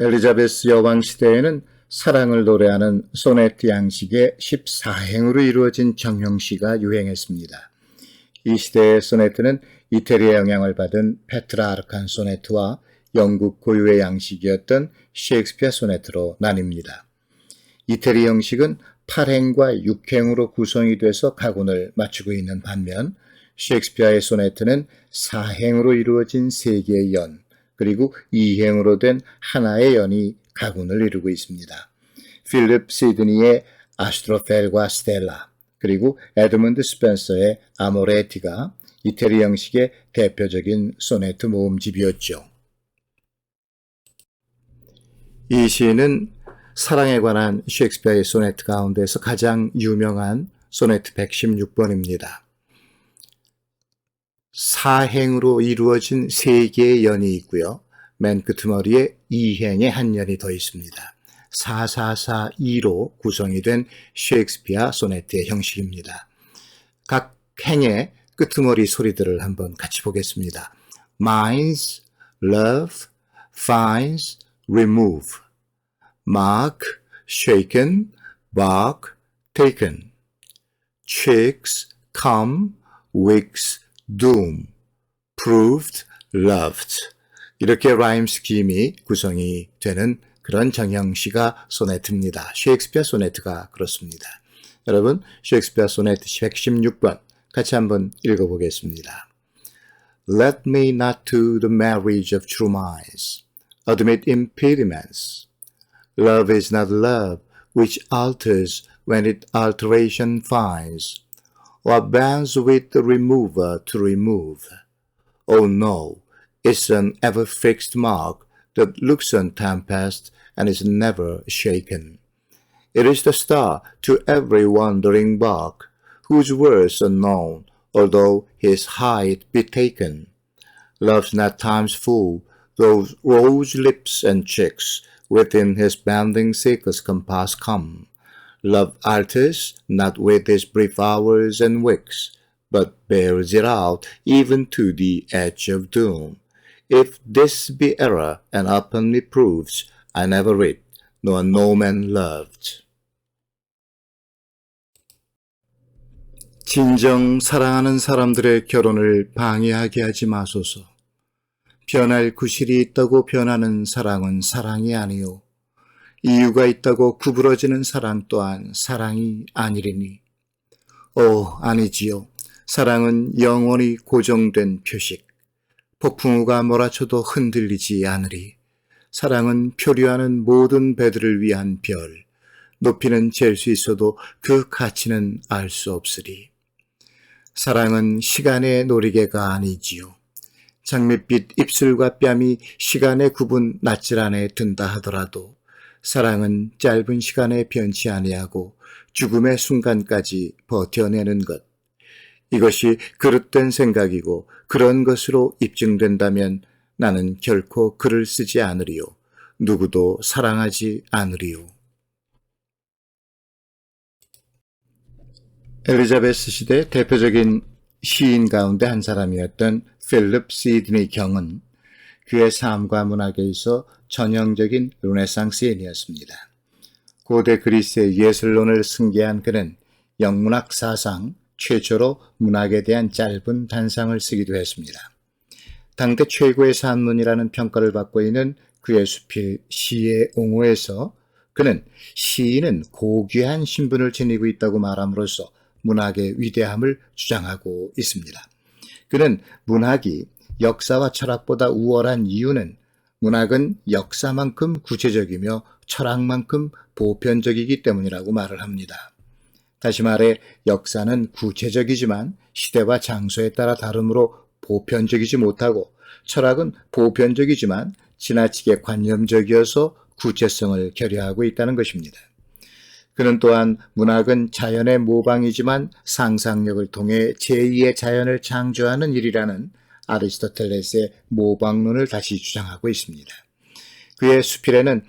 엘리자베스 여왕 시대에는 사랑을 노래하는 소네트 양식의 14행으로 이루어진 정형시가 유행했습니다. 이 시대의 소네트는 이태리의 영향을 받은 페트라 아르칸 소네트와 영국 고유의 양식이었던 셰익스피어 소네트로 나뉩니다. 이태리 형식은 8행과 6행으로 구성이 돼서 가군을 맞추고 있는 반면 셰익스피어의 소네트는 4행으로 이루어진 3개의 연, 그리고 2행으로 된 하나의 연이 가군을 이루고 있습니다. 필립 시드니의 아스트로펠과 스텔라, 그리고 에드문드 스펜서의 아모레티가 이태리 형식의 대표적인 소네트 모음집이었죠. 이 시는 사랑에 관한 셰익스피어의 소네트 가운데서 가장 유명한 소네트 116번입니다. 사행으로 이루어진 세 개의 연이 있고요. 맨 끄트머리에 이행의 한 연이 더 있습니다. 4442로 구성이 된 셰익스피어 소네트의 형식입니다. 각 행의 끄트머리 소리들을 한번 같이 보겠습니다. minds, love, finds, remove. mark, shaken, bark, taken. chicks, come, weeks, doom. proved, loved. 이렇게 라임 스킴이 구성이 되는 그런 정형시가 소네트입니다. 셰익스피어 소네트가 그렇습니다. 여러분, 셰익스피어 소네트 116번 같이 한번 읽어보겠습니다. Let me not to the marriage of true minds admit impediments. Love is not love which alters when it alteration finds, or bends with remover to remove. Oh no, it's an ever fixed mark that looks on tempest and is never shaken. It is the star to every wandering bark, whose words are known, although his height be taken. Love's not time's fool, those rose lips and cheeks within his bounding circle's compass come. Love alters not with his brief hours and weeks, but bears it out even to the edge of doom. If this be error and openly proves, I never read, nor no man loved. 진정 사랑하는 사람들의 결혼을 방해하게 하지 마소서. 변할 구실이 있다고 변하는 사랑은 사랑이 아니요. 이유가 있다고 구부러지는 사랑 또한 사랑이 아니리니. 오, 아니지요. 사랑은 영원히 고정된 표식. 폭풍우가 몰아쳐도 흔들리지 않으리. 사랑은 표류하는 모든 배들을 위한 별. 높이는 잴 수 있어도 그 가치는 알 수 없으리. 사랑은 시간의 놀이개가 아니지요. 장밋빛 입술과 뺨이 시간의 구분 낯질 안에 든다 하더라도 사랑은 짧은 시간에 변치 아니하고 죽음의 순간까지 버텨내는 것. 이것이 그릇된 생각이고 그런 것으로 입증된다면 나는 결코 글을 쓰지 않으리요. 누구도 사랑하지 않으리요. 엘리자베스 시대 대표적인 시인 가운데 한 사람이었던 필립 시드니 경은 그의 삶과 문학에 있어 전형적인 르네상스 인이었습니다. 고대 그리스의 예술론을 승계한 그는 영문학 사상 최초로 문학에 대한 짧은 단상을 쓰기도 했습니다. 당대 최고의 산문이라는 평가를 받고 있는 그의 수필 시의 옹호에서 그는 시인은 고귀한 신분을 지니고 있다고 말함으로써 문학의 위대함을 주장하고 있습니다. 그는 문학이 역사와 철학보다 우월한 이유는 문학은 역사만큼 구체적이며 철학만큼 보편적이기 때문이라고 말을 합니다. 다시 말해 역사는 구체적이지만 시대와 장소에 따라 다르므로 보편적이지 못하고 철학은 보편적이지만 지나치게 관념적이어서 구체성을 결여하고 있다는 것입니다. 그는 또한 문학은 자연의 모방이지만 상상력을 통해 제2의 자연을 창조하는 일이라는 아리스토텔레스의 모방론을 다시 주장하고 있습니다. 그의 수필에는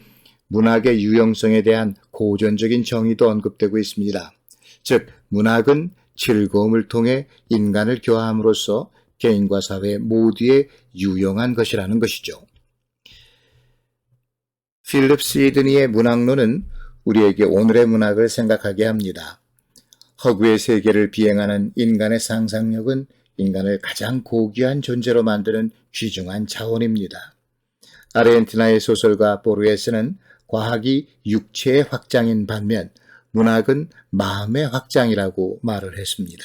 문학의 유용성에 대한 고전적인 정의도 언급되고 있습니다. 즉, 문학은 즐거움을 통해 인간을 교화함으로써 개인과 사회 모두에 유용한 것이라는 것이죠. 필립 시드니의 문학론은 우리에게 오늘의 문학을 생각하게 합니다. 허구의 세계를 비행하는 인간의 상상력은 인간을 가장 고귀한 존재로 만드는 귀중한 자원입니다. 아르헨티나의 소설가 보르헤스는 과학이 육체의 확장인 반면 문학은 마음의 확장이라고 말을 했습니다.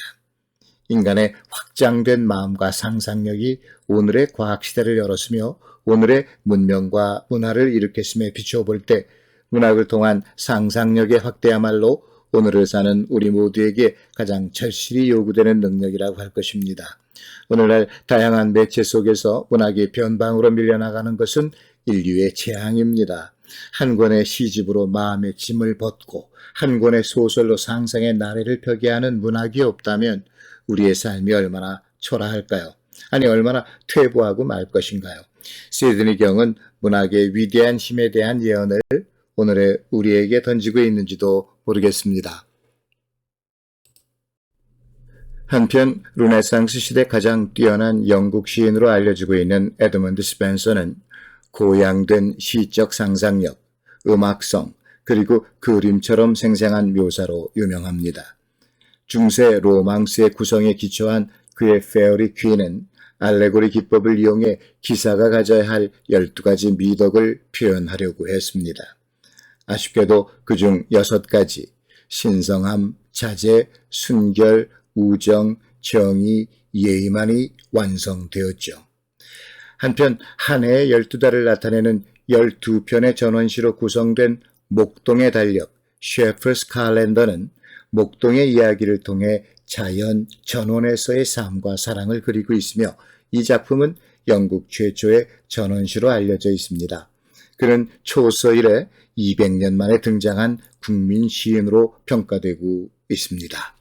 인간의 확장된 마음과 상상력이 오늘의 과학시대를 열었으며 오늘의 문명과 문화를 일으켰음에 비추어 볼 때 문학을 통한 상상력의 확대야말로 오늘을 사는 우리 모두에게 가장 절실히 요구되는 능력이라고 할 것입니다. 오늘날 다양한 매체 속에서 문학이 변방으로 밀려나가는 것은 인류의 재앙입니다. 한 권의 시집으로 마음의 짐을 벗고 한 권의 소설로 상상의 나래를 펴게 하는 문학이 없다면 우리의 삶이 얼마나 초라할까요? 아니 얼마나 퇴보하고 말 것인가요? 시드니 경은 문학의 위대한 힘에 대한 예언을 오늘의 우리에게 던지고 있는지도 모르겠습니다. 한편 르네상스 시대 가장 뛰어난 영국 시인으로 알려지고 있는 에드먼드 스펜서는 고양된 시적 상상력, 음악성, 그리고 그림처럼 생생한 묘사로 유명합니다. 중세 로망스의 구성에 기초한 그의 페어리 퀸은 알레고리 기법을 이용해 기사가 가져야 할 12가지 미덕을 표현하려고 했습니다. 아쉽게도 그중 6가지 신성함, 자제, 순결, 우정, 정의, 예의만이 완성되었죠. 한편 한 해의 12달을 나타내는 12편의 전원시로 구성된 목동의 달력 셰프스 칼렌더는 목동의 이야기를 통해 자연 전원에서의 삶과 사랑을 그리고 있으며 이 작품은 영국 최초의 전원시로 알려져 있습니다. 그는 초서 이래 200년 만에 등장한 국민 시인으로 평가되고 있습니다.